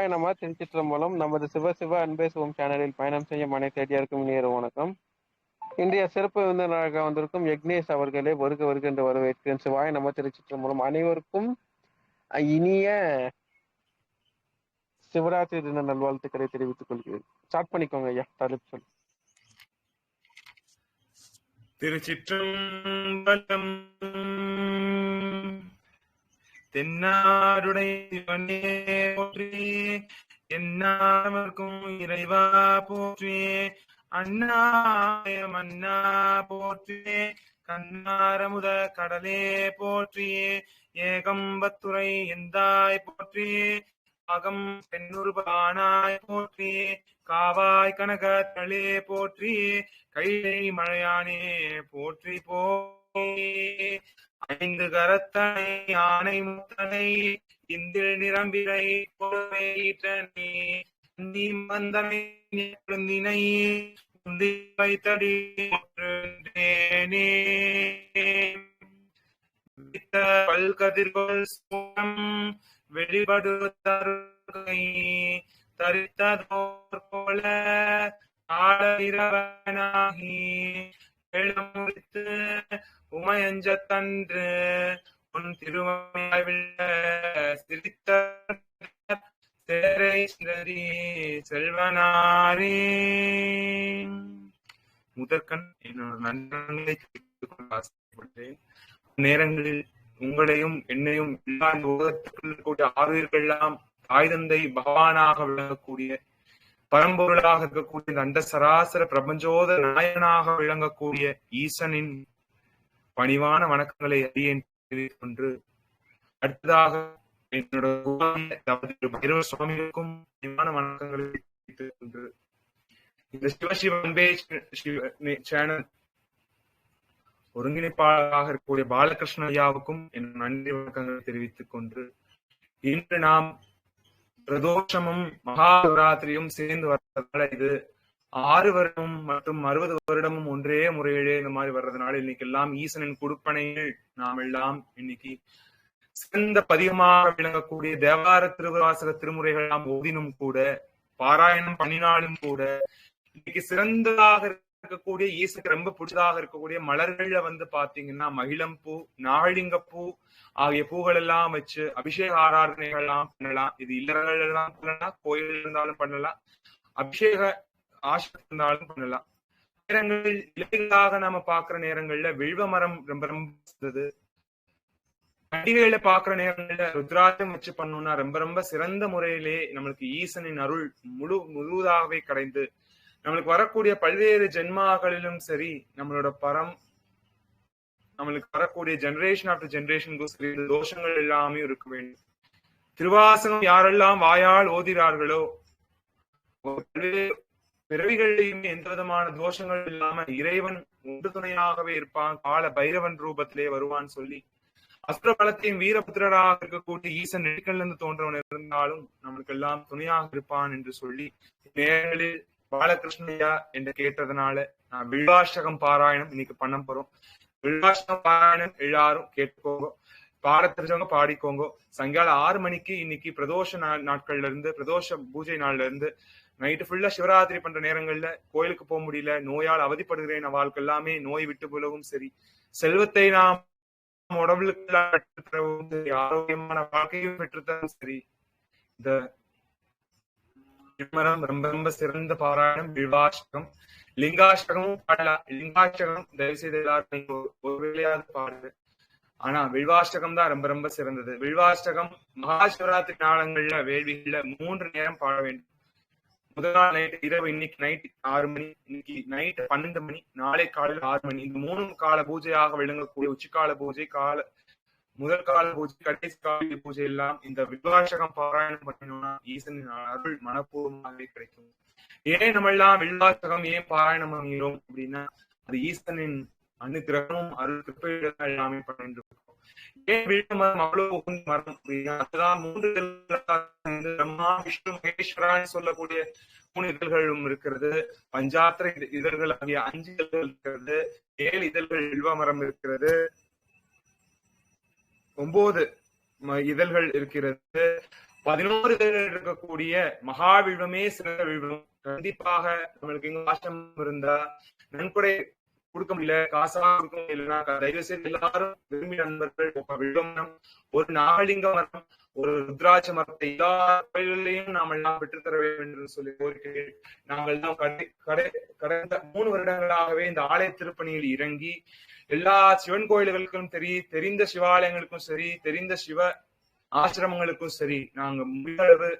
சிவாய நம திருச்சிற்றம்பலம் நமது சிவ சிவ அன்பே சிவம் சேனலில் பயணம் செய்யும் அனைத்து அடியாருக்கும் இனிய வணக்கம். இன்றைய சிறப்பு விருந்தினராக வந்திருக்கும் யக்னேஷ் அவர்களே வருக வருக என்று வரவேற்கிறேன். சிவாய நம திருச்சிற்றம்பலம் அனைவருக்கும் இனிய சிவராத்திரி தின நல்வாழ்த்துக்களை தெரிவித்துக் கொள்கிறேன். ஸ்டார்ட் பண்ணிக்கோங்க ஐயா தலைப்பு சொல்லி திருச்சிற்றம்பலம் தென்னாருடைய போற்றி என்னாமர்க்கும் இறைவா போற்றி அண்ணாய மன்னா போற்றி கண்ணாரமுத கடலே போற்றி ஏகம்பத்துறை எந்தாய் போற்றி அகம் பெண்ணுருபானாய் போற்றி காவாய் கனக தளே போற்றி கைலை மழையானே போற்றி போய். ஐந்து கரத்தனை ஆனை முத்தனை இந்தில் நிரம்பிரை போவேற்றனை நீ வந்தனை குழந்தினை உந்தி வைத்தடி ஒன்றேனே வித்த பல்கதிர்கள் தரித்ததோர் போல ஆளவிரவனாகி வேளமுறித்து உமையஞ்சத்தன்று உன் திருமையாவில்ல சிரித்த சேரை சிதறி செல்வனாரே. முதற்கண் என்னோட நண்பர்களை தெரிவித்துக் நேரங்களில் உங்களையும் என்னையும் எல்லா இந்த உலகத்துக்குள் இருக்கக்கூடிய ஆறுயிர்களெல்லாம் தாய் தந்தை பகவானாக விளங்கக்கூடிய பரம்பொருளாக இருக்கக்கூடிய இந்த அண்ட சராசர பிரபஞ்சோத நாயனாக விளங்கக்கூடிய ஈசனின் பணிவான வணக்கங்களை அறியேன் தெரிவித்துக் அடுத்ததாக என்னோட சுவாமிக்கும் பைரவ சுவாமிகளுக்கும் பணிவான வணக்கங்களை தெரிவித்துக் இந்த சிவசிவன்பே சேனல் ஒருங்கிணைப்பாளராக இருக்கக்கூடிய பாலகிருஷ்ண ஐயாவுக்கும் என் நன்றி வணக்கங்களை தெரிவித்துக் கொண்டு இன்று நாம் பிரதோஷமும் மகா சேர்ந்து வர்றதுனால இது ஆறு வருடமும் மற்றும் அறுபது வருடமும் ஒன்றே முறையிலே இந்த மாதிரி வர்றதுனால இன்னைக்கு எல்லாம் ஈசனின் குடுப்பனையில் நாம் எல்லாம் இன்னைக்கு சிறந்த பதிகமாக விளங்கக்கூடிய தேவார திருவாசக திருமுறைகள் நாம் ஓதினும் கூட பாராயணம் பண்ணினாலும் கூட இன்னைக்கு சிறந்ததாக இருக்கக்கூடிய ஈசுக்கு ரொம்ப பிடிச்சதாக இருக்கக்கூடிய மலர்கள்ல வந்து பாத்தீங்கன்னா மகிழம்பூ நாகலிங்கப்பூ ஆகிய பூக்கள் எல்லாம் வச்சு அபிஷேக ஆராதனைகள் எல்லாம் பண்ணலாம். இது இல்லறங்கள் எல்லாம் பண்ணலாம் கோயில் இருந்தாலும் பண்ணலாம். அபிஷேக ஆசிரம் இருந்தாலும் பண்ணலாம். நேரங்களில் இலைகளாக நாம பாக்குற நேரங்கள்ல வில்வ மரம் ரொம்ப ரொம்ப சிறந்தது. கண்டிகையில பாக்குற நேரங்கள்ல ருத்ராஜம் வச்சு பண்ணோம்னா ரொம்ப ரொம்ப சிறந்த முறையிலே நம்மளுக்கு ஈசனின் அருள் முழு முழுவதாகவே கடைந்து நம்மளுக்கு வரக்கூடிய பல்வேறு ஜென்மாக்களிலும் சரி நம்மளோட பரம் நம்மளுக்கு வரக்கூடிய ஜெனரேஷன் ஆஃப்டர் ஜெனரேஷனுக்கும் சரி தோஷங்கள் எல்லாமே இருக்க வேண்டும். திருவாசகம் யாரெல்லாம் வாயால் ஓதிறார்களோ பல்வேறு எந்த விதமான தோஷங்கள் இல்லாம இறைவன் ஒன்று துணையாகவே இருப்பான் கால பைரவன் ரூபத்திலே வருவான் சொல்லி அசுர பலத்தையும் வீரபுத்திரராக இருக்கக்கூடிய ஈசன் நெடுக்கல்ல இருந்து தோன்றவன் இருந்தாலும் நம்மளுக்கு எல்லாம் துணையாக இருப்பான் என்று சொல்லி நேரங்களில் பாலகிருஷ்ணயா என்று கேட்டதுனால நான் வில்வாஷ்டகம் பாராயணம் இன்னைக்கு பண்ண போறோம். வில்வாஷ்டகம் பாராயணம் எல்லாரும் கேட்டுக்கோங்க. பாட தெரிஞ்சவங்க பாடிக்கோங்க. சாயங்காலம் ஆறு மணிக்கு இன்னைக்கு பிரதோஷ நாள் நாட்கள்ல இருந்து பிரதோஷ பூஜை நாள்ல இருந்து நைட்டு ஃபுல்லா சிவராத்திரி பண்ற நேரங்கள்ல கோயிலுக்கு போக முடியல நோயால் அவதிப்படுகிறேன் அவளுக்கு எல்லாமே நோய் விட்டு போலவும் சரி. செல்வத்தை நாம் உடம்புக்கு ஆரோக்கியமான வாழ்க்கையும் பெற்றுத்தான் சரி. இந்த விமரம் ரொம்ப ரொம்ப சிறந்த பாராயணம். விவாஷ்டகம் லிங்காஷ்டகமும் பாடலாம் லிங்காஷ்டகம் தயவு செய்து எல்லாரும் நீங்க ஒரு- ஒரு பாடுங்க ஆனா வில்வாஷ்டகம் தான் ரொம்ப ரொம்ப சிறந்தது. வில்வாஷ்டகம் மகா சிவராத்திரி நாளங்கள்ல வேள்விகள்ல மூன்று நேரம் பாட வேண்டும். முதல் நாள் நைட் இரவு இன்னைக்கு நைட் ஆறு மணி இன்னைக்கு நைட் பன்னெண்டு மணி நாளை காலையில் ஆறு மணி. இந்த மூணு கால பூஜையாக விளங்கக்கூடிய உச்சிக்கால பூஜை கால முதல் கால பூஜை கடைசி கால பூஜை எல்லாம் இந்த விபாஷகம் பாராயணம் பண்ணினோம்னா ஈசனின் அருள் மனப்பூர்வமாகவே கிடைக்கும். ஏன் நம்ம எல்லாம் விபாஷகம் ஏன் பாராயணம் பண்ணுகிறோம் அப்படின்னா அது ஈசனின் அனுகிரகமும் அருள் கிருப்பையிடம் எல்லாமே பண்ணிட்டு இருக்கோம் ஏன் வீட்டு மரம் அவ்வளவு உகந்த மரம் அப்படின்னா அதுதான் மூன்று பிரம்மா விஷ்ணு மகேஸ்வரான்னு சொல்லக்கூடிய மூணு இதழ்களும் இருக்கிறது. பஞ்சாத்திர இதழ்கள் ஆகிய அஞ்சு இதழ்கள் இருக்கிறது. ஏழு இதழ்கள் வில்வ மரம் இருக்கிறது. ஒன்பது இதழ்கள் இருக்கிறது. பதினோரு இதழ்கள் இருக்கக்கூடிய மகாவிழ்வமே சிறந்த விழ்வம் கண்டிப்பாக நம்மளுக்கு எங்க ஆசிரம் இருந்தா நன்கொடை கொடுக்க முடியல காசா கொடுக்க முடியலன்னா தயவு செய்து எல்லாரும் விரும்பி நண்பர்கள் ஒரு ஒரு நாகலிங்க மரம் ஒரு ருத்ராட்ச மரத்தை எல்லா கோயில்களையும் நாம் எல்லாம் பெற்றுத்தர வேண்டும் என்று சொல்லி கோரிக்கை நாங்கள் தான் கடை கடை கடந்த மூணு வருடங்களாகவே இந்த ஆலய திருப்பணியில் இறங்கி எல்லா சிவன் கோயில்களுக்கும் சரி தெரிந்த சிவாலயங்களுக்கும் சரி தெரிந்த சிவ ஆசிரமங்களுக்கும் சரி நாங்க முடிந்தளவு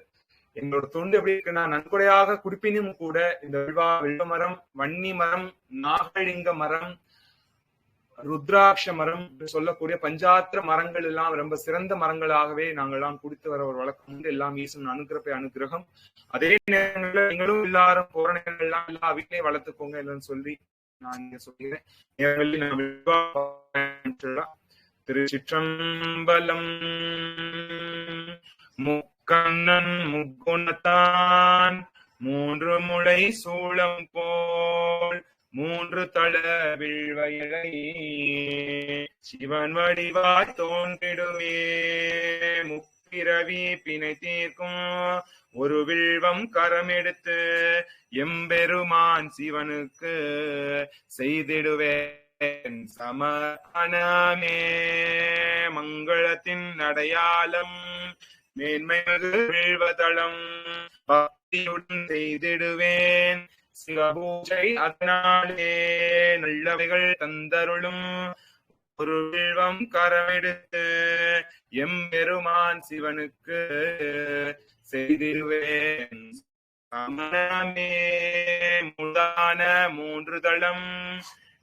எங்களோட தொண்டு எப்படி இருக்குன்னா நன்கொடையாக குறிப்பினும் கூட இந்த வில்வா வில்வ மரம் வன்னி மரம் நாகலிங்க மரம் ருத்ராட்ச மரம் என்று சொல்லக்கூடிய பஞ்சாத்திர மரங்கள் எல்லாம் ரொம்ப சிறந்த மரங்களாகவே நாங்கள்லாம் எல்லாம் குடித்து வர ஒரு வழக்கம் உண்டு. எல்லாம் ஈசன் அனுகிரப்பை அனுகிரகம். அதே நேரங்களில் நீங்களும் எல்லாரும் போரணைகள் எல்லாம் எல்லா வீட்லயும் வளர்த்துக்கோங்க இல்லைன்னு சொல்லி நான் இங்க சொல்கிறேன் நேரங்களில் திருச்சிற்றம்பலம் முக்கண்ணன் முக்குணத்தான் மூன்று முளை சூளம் போல் மூன்று தளவில் வயலை சிவன் வடிவாய் தோன்றிடுமே. முப்பிரவி பிணை தீர்க்கும் ஒரு வில்வம் கரம் எடுத்து எம்பெருமான் சிவனுக்கு செய்திடுவேன். சமணமே மங்களத்தின் அடையாளம். மேன்மைமிகு விழ்வதளம் பக்தியுடன் செய்திடுவேன். சிவபூஜை அதனாலே நல்லவைகள் தந்தருளும் ஒரு வில்வம் கரமெடுத்து எம்பெருமான் சிவனுக்கு செய்திருவேன் சமணமே முதான மூன்று தளம்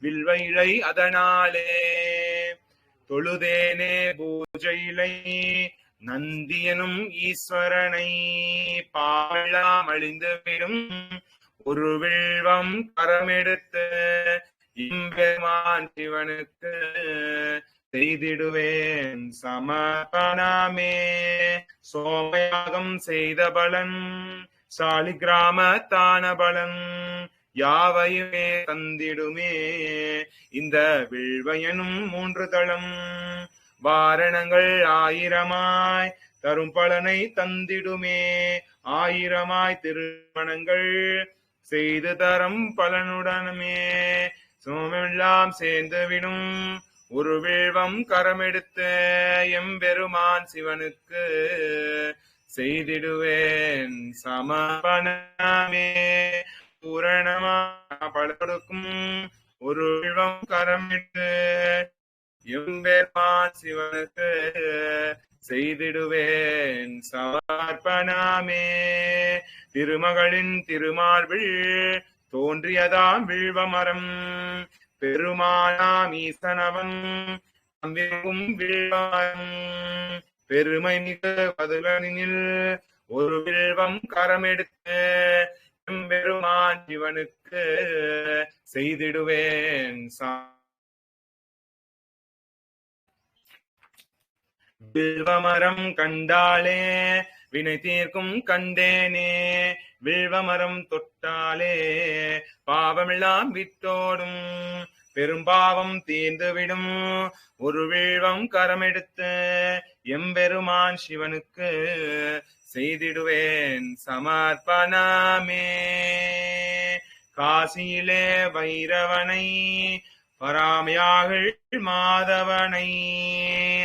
வில்வ இழை அதனாலே தொழுதேனே பூஜையிலை நந்தியனும் ஈஸ்வரனை பாழாம் அழிந்து விடும் உருவில்வம் கரமெடுத்து இம்பெருமான் சிவனுக்கு செய்திடுவேன் சமபணமே சோமயாகம் செய்த பலன் சாலி கிராம தான பலன் யாவையுமே தந்திடுமே. இந்த வில்வயனும் மூன்று தளம் வாரணங்கள் ஆயிரமாய் தரும் பலனை தந்திடுமே. ஆயிரமாய் திருமணங்கள் செய்து தரும் பலனுடனுமே. சோமெல்லாம் சேர்ந்து விடும் ஒரு விழ்வம் கரமெடுத்த எம்பெருமான் சிவனுக்கு செய்திடுவேன். சமபனமே பூரணமா பலருக்கும் ஒரு விழம் கரமிட்டு எம்பெருமான் சிவனுக்கு செய்திடுவேன். சமர்ப்பணாமே. திருமகளின் திருமார்பில் தோன்றியதாம் வில்வமரம். பெருமானாம் ஈசனவன் வில்வமரம். பெருமை மிக பதுலனில் ஒரு வில்வம் கரமெடுத்து பெருமான் இவனுக்கு செய்திடுவேன் சா. வில்வமரம் கண்டாலே வினை தீர்க்கும் கண்டேனே வில்வமரம் தொட்டாலே பாவமெல்லாம் விட்டோடும் பெரும்பாவம் தீர்ந்துவிடும். ஒரு வில்வம் கரமெடுத்து எம்பெருமான் சிவனுக்கு செய்திடுவேன் சமர்ப்பணமே. காசியிலே வைரவனை பராமையாக மாதவனை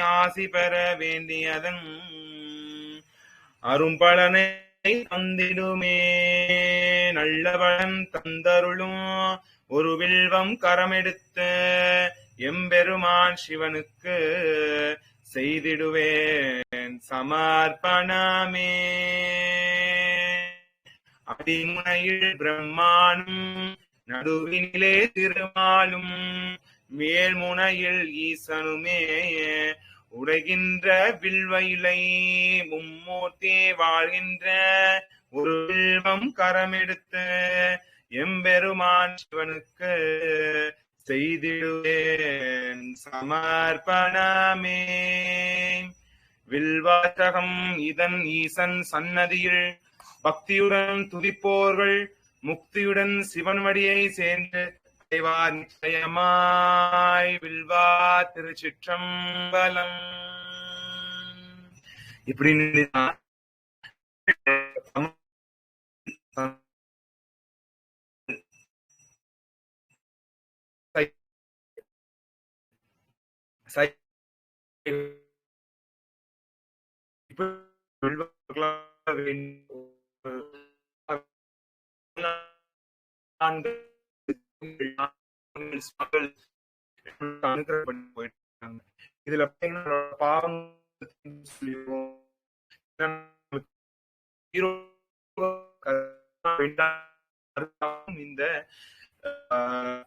ஆசி பெற வேண்டியதன் அரும்பலனை தந்திடுமே நல்ல தந்தருளும் ஒரு வில்வம் கரமெடுத்து எம்பெருமான் சிவனுக்கு செய்திடுவேன் சமர்ப்பணமே. அடிமுனையில் பிரம்மானும் நடுவினிலே திருமாலும் மேல்முனையில் ஈசனுமே. உடைகின்ற வில்வயிலை மும்மூர்த்தே வாழ்கின்ற ஒரு வில்வம் கரமெடுத்து எம்பெருமான் சிவனுக்கு செய்திடுவேன் சமர்ப்பணமே. வில்வாசகம் இதன் ஈசன் சன்னதியில் பக்தியுடன் துதிப்போர்கள் முக்தியுடன் சிவன் வடியை சேர்ந்து அடைவார் நிச்சயமாய் வில்வா திருச்சிற்றம்பலம் இப்படி சை- வேண்டும். நான்கு அனுகிரகம் போயிட்டு இருக்காங்க. இதுல பாத்தீங்கன்னா இந்த ஆஹ்,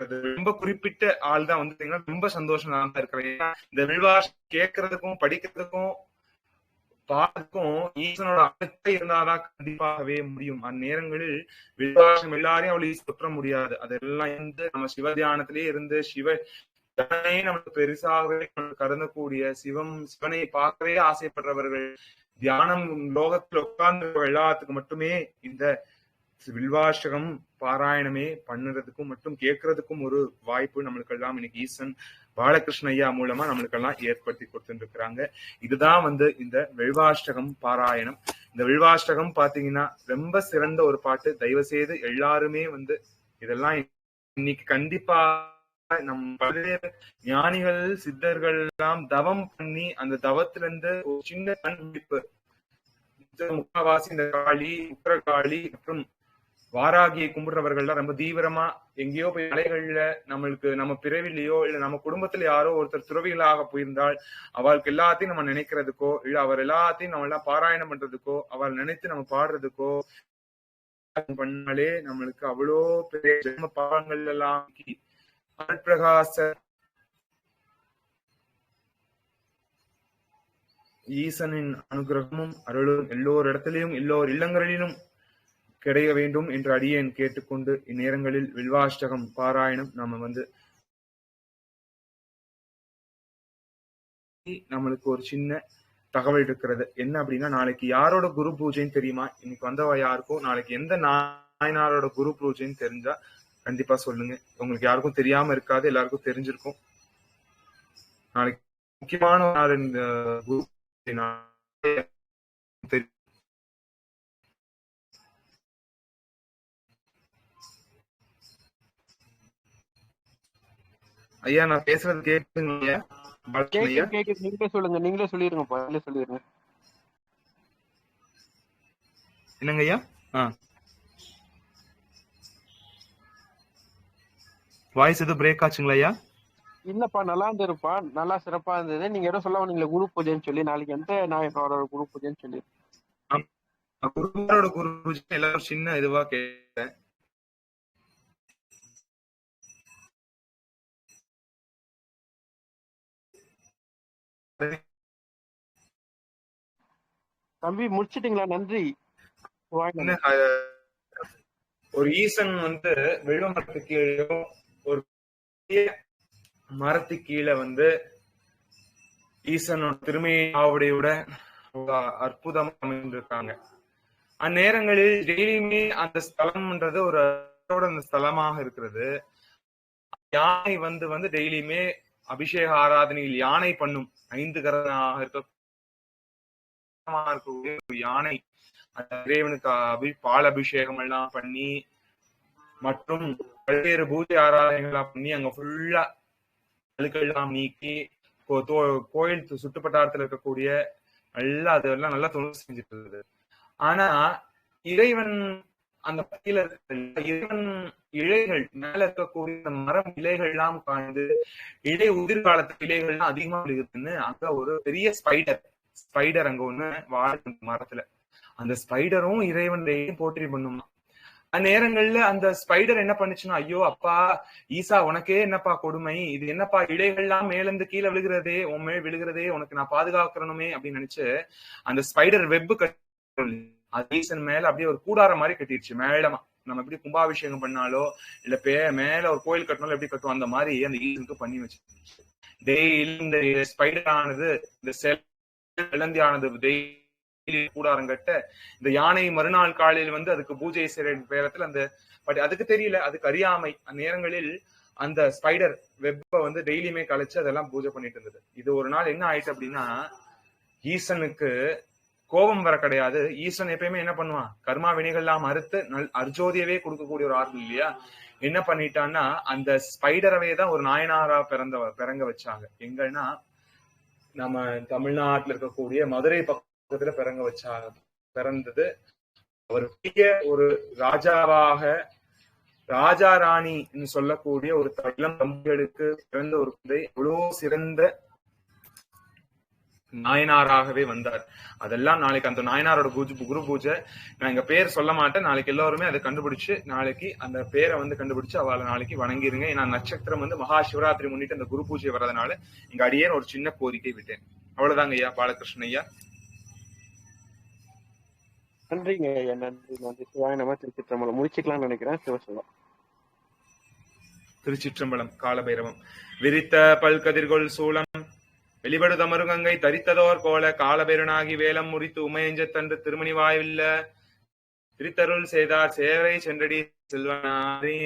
அது ரொம்ப குறிப்பிட்ட ஆள் தான் வந்து ரொம்ப சந்தோஷம் நான் தான் இருக்கிறேன் இந்த வில்வாஸ் கேட்கறதுக்கும் படிக்கிறதுக்கும் பார்க்கும் ஈசனோட அழுத்தம் இருந்தாதான் கண்டிப்பாகவே முடியும். அந்நேரங்களில் விசுவாசம் எல்லாரையும் அவளை சுற்ற முடியாது. அதெல்லாம் இருந்து நம்ம சிவ தியானத்திலே இருந்து சிவ நமக்கு பெருசாகவே கருதக்கூடிய சிவம் சிவனை பார்க்கவே ஆசைப்படுறவர்கள் தியானம் லோகத்துல உட்கார்ந்து எல்லாத்துக்கு மட்டுமே இந்த வில்வாஷகம் பாராயணமே பண்ணுறதுக்கும் மட்டும் கேட்கறதுக்கும் ஒரு வாய்ப்பு நம்மளுக்கு எல்லாம் இன்னைக்கு ஈசன் பாலகிருஷ்ண ஐயா மூலமா நம்மளுக்கு எல்லாம் ஏற்படுத்தி கொடுத்துருக்கிறாங்க இதுதான் வந்து இந்த வில்வாஷ்டகம் பாராயணம். இந்த வில்வாஷ்டகம் பாத்தீங்கன்னா ரொம்ப சிறந்த ஒரு பாட்டு. தயவு செய்து எல்லாருமே வந்து இதெல்லாம் இன்னைக்கு கண்டிப்பா நம் பல்வேறு ஞானிகள் சித்தர்கள் எல்லாம் தவம் பண்ணி அந்த தவத்துல இருந்து ஒரு சின்ன கண்பிடிப்பு முக்காவாசி இந்த காளி உத்தரகாளி மற்றும் வாராகியை கும்பிடுறவர்கள்லாம் ரொம்ப தீவிரமா எங்கேயோ போய் மலைகள்ல நம்மளுக்கு நம்ம பிறவிலையோ இல்ல நம்ம குடும்பத்துல யாரோ ஒருத்தர் துறவிகளாக போயிருந்தால் அவளுக்கு எல்லாத்தையும் நம்ம நினைக்கிறதுக்கோ இல்ல அவர் எல்லாத்தையும் நம்ம எல்லாம் பாராயணம் பண்றதுக்கோ அவள் நினைத்து நம்ம பாடுறதுக்கோ பண்ணாலே நம்மளுக்கு அவ்வளோ பெரிய ஜென்ம பாவங்கள் எல்லாம் பிரகாச ஈசனின் அனுகிரகமும் அருளும் எல்லோர் இடத்திலையும் எல்லோர் இல்லங்களிலும் கிடைக்க வேண்டும் என்று அடியேன் கேட்டுக்கொண்டு இந்நேரங்களில் வில்வாஷ்டகம் பாராயணம் நம்ம வந்து நம்மளுக்கு ஒரு சின்ன தகவல் இருக்கிறது. என்ன அப்படின்னா நாளைக்கு யாரோட குரு பூஜைன்னு தெரியுமா? இன்னைக்கு வந்தவ யாருக்கும் நாளைக்கு எந்த நாயனாரோட குரு பூஜைன்னு தெரிஞ்சா கண்டிப்பா சொல்லுங்க. உங்களுக்கு யாருக்கும் தெரியாம இருக்காது எல்லாருக்கும் தெரிஞ்சிருக்கும். நாளைக்கு முக்கியமான ஒரு நாள் இந்த குரு பூஜை நாள் தெரியும். ஐயா நான் பேசுறது கேக்குதுங்க கேக்குது நீங்களே சொல்லுங்க. நீங்களே சொல்லிருங்கப்பா. நீங்களே சொல்லிருங்க. என்னங்க ஐயா ஆ. வாய்ஸ் எதுவும் பிரேக் ஆச்சுங்களா ஐயா இல்லப்பா நல்லா இருந்திருப்பா. நல்லா சிறப்பா இருந்தது. நீங்க ஏதோ சொல்ல வந்தீங்களே குரு பூஜைன்னு சொல்லி. நாளைக்கு எந்த நாயனோட குரு பூஜைன்னு சொல்லி. குருமாரோட குரு பூஜை எல்லாரும் சின்ன இதுவா கேட்டேன். தம்பி முடிச்சிட்டீங்களா? நன்றி. ஒரு ஈசன் வந்து விழுவ மரத்து கீழே ஒரு மரத்து கீழே வந்து ஈசனோட திருமையாவுடையோட அற்புதமா அமைந்திருக்காங்க. அந்நேரங்களில் டெய்லியுமே அந்த ஸ்தலம்ன்றது ஒரு அந்த ஸ்தலமாக இருக்கிறது. யானை வந்து வந்து டெய்லியுமே அபிஷேக ஆராதனையில் யானை பண்ணும் ஐந்து கரணமாக இருக்கக்கூடிய ஒரு யானை அந்த இறைவனுக்கு அபி பால் அபிஷேகம் எல்லாம் பண்ணி மற்றும் பல்வேறு பூஜை ஆராதனைகள்லாம் பண்ணி அங்க ஃபுல்லா அழுக்கெல்லாம் நீக்கி கோயில் சு- இருக்கக்கூடிய நல்லா அதெல்லாம் நல்லா தொழில் செஞ்சுட்டு இருந்தது. ஆனா இறைவன் அந்த பத்தியில இறைவன் இலைகள் மேல இருக்கக்கூடிய அந்த மரம் இலைகள் எல்லாம் காய்ந்து இலை உதிர்காலத்து இலைகள்லாம் அதிகமா விழுகுதுன்னு அங்க ஒரு பெரிய ஸ்பைடர் ஸ்பைடர் அங்க ஒண்ணு வாழும் மரத்துல. அந்த ஸ்பைடரும் இறைவன் போற்றி பண்ணுமா. அந்நேரங்கள்ல அந்த ஸ்பைடர் என்ன பண்ணுச்சுன்னா ஐயோ அப்பா ஈசா உனக்கே என்னப்பா கொடுமை? இது என்னப்பா இலைகள்லாம் மேலிருந்து கீழே விழுகிறதே உன் மேல் விழுகிறதே உனக்கு நான் பாதுகாக்கிறனுமே அப்படின்னு நினைச்சு அந்த ஸ்பைடர் வெப்பு கட்டி அது ஈசன் மேல அப்படியே ஒரு கூடாரம் மாதிரி கட்டிடுச்சு மேடமா நம்ம எப்படி கும்பாபிஷேகம் பண்ணாலோ இல்ல பே மேல ஒரு கோயில் கட்டினாலும் எப்படி கட்டுவோம்? அந்த மாதிரி அந்த ஈசனுக்கு பண்ணி வச்சு டெய்லி இந்த ஸ்பைடர் ஆனது இந்த செல் இளந்தி ஆனது டெய்லி கூடாரம் கட்ட இந்த யானை மறுநாள் காலையில் வந்து அதுக்கு பூஜை செய்யற பேரத்துல அந்த பட் அதுக்கு தெரியல அதுக்கு அறியாமை. அந்த நேரங்களில் அந்த ஸ்பைடர் வெப்ப வந்து டெய்லியுமே கழிச்சு அதெல்லாம் பூஜை பண்ணிட்டு இருந்தது. இது ஒரு நாள் என்ன ஆயிடுச்சு அப்படின்னா ஈசனுக்கு கோபம் வர கிடையாது. ஈஸ்வரன் எப்பயுமே என்ன பண்ணுவான்? கர்மா வினைகள்லாம் மறுத்து நல் அர்ஜோதியவே கொடுக்கக்கூடிய ஒரு ஆற்றல் இல்லையா? என்ன பண்ணிட்டான்னா அந்த ஸ்பைடரவே தான் ஒரு நாயனாரா பிறந்த பிறங்க வச்சாங்க. எங்கன்னா நம்ம தமிழ்நாட்டுல இருக்கக்கூடிய மதுரை பக்கத்துல பிறங்க வச்சாங்க பிறந்தது அவர் பெரிய ஒரு ராஜாவாக ராஜா ராணின்னு சொல்லக்கூடிய ஒரு இளம் தம்பிகளுக்கு பிறந்த ஒரு குழந்தை எவ்வளவு சிறந்த நாயனாராகவே வந்தார். அதெல்லாம் நாளைக்கு அந்த நாயனாரோட பூஜை குரு பூஜை நான் எங்க பேர் சொல்ல மாட்டேன். நாளைக்கு எல்லாருமே அதை கண்டுபிடிச்சு நாளைக்கு அந்த பேரை வந்து கண்டுபிடிச்சு அவளை நாளைக்கு வணங்கிருங்க. ஏன்னா நட்சத்திரம் வந்து மகா சிவராத்திரி முன்னிட்டு அந்த குரு பூஜை வர்றதுனால இங்க அடியேன் ஒரு சின்ன கோரிக்கை விட்டேன். அவ்வளவுதாங்க ஐயா பாலகிருஷ்ணன் ஐயா. நன்றிங்க ஐயா நன்றி நன்றி. சிவாய நம்ம திருச்சிற்றம்பலம். முடிச்சுக்கலாம்னு நினைக்கிறேன். சிவசிவா திருச்சிற்றம்பலம் காலபைரவம். விரித்த பல்கதிர்கொள் சூலம் வெளிபடு தமருகங்கை தரித்ததோர் கோல காலபெருனாகி வேலம் முறித்து உமையஞ்ச தன்று திருமணி வாயில்ல திருத்தருள் செய்தார் சேவை சென்றடி செல்வனாரே.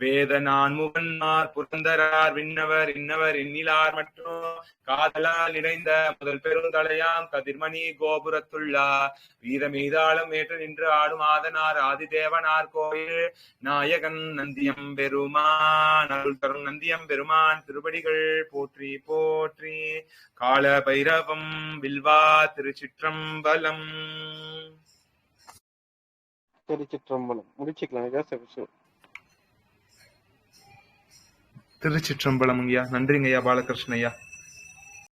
வேதனான் முகன்னார் புரந்தரார் விண்ணவர் இன்னவர் இன்னிலார் மற்றும் காதலால் நிறைந்த முதல் பெருந்தலையாம் கதிர்மணி கோபுரத்துள்ளார் வீத மீதாளம் ஏற்று நின்று ஆடும் ஆதனார் ஆதிதேவனார் கோயில். நாயகன் நந்தியம் பெருமான் அருள் தரும் நந்தியம் பெருமான் திருப்படிகள் போற்றி போற்றி. கால பைரவம் வில்வா திருச்சிற்றம்பலம். திருச்சிற்றம்பலம். முடிச்சுக்கலாம் திருச்சிற்றம்பலம் ஐயா. நன்றிங்க ஐயா பாலகிருஷ்ண ஐயா.